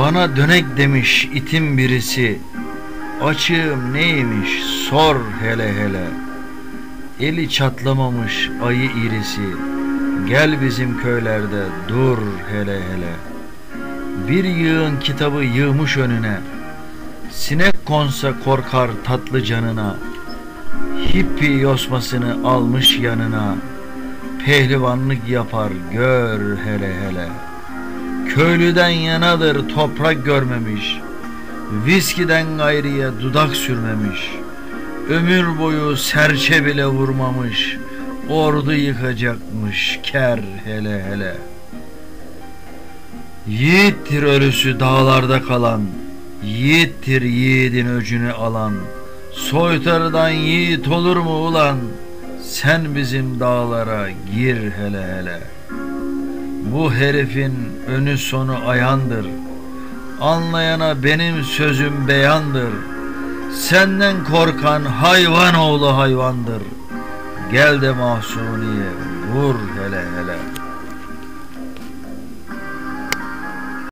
Bana dönek demiş itim birisi. Açığım neymiş sor hele hele. Eli çatlamamış ayı irisi. Gel bizim köylerde dur hele hele. Bir yığın kitabı yığmış önüne. Sinek konsa korkar tatlı canına. Hippi yosmasını almış yanına. Pehlivanlık yapar gör hele hele Köylüden yanadır toprak görmemiş Viskiden gayriye dudak sürmemiş Ömür boyu serçe bile vurmamış Ordu yıkacakmış ker hele hele. Yiğittir ölüsü dağlarda kalan Yiğittir yiğidin öcünü alan Soytarıdan yiğit olur mu ulan? Sen bizim dağlara gir hele hele Bu herifin önü sonu ayandır. Anlayana benim sözüm beyandır. Senden korkan hayvan oğlu hayvandır. Gel de mahsuniye vur hele hele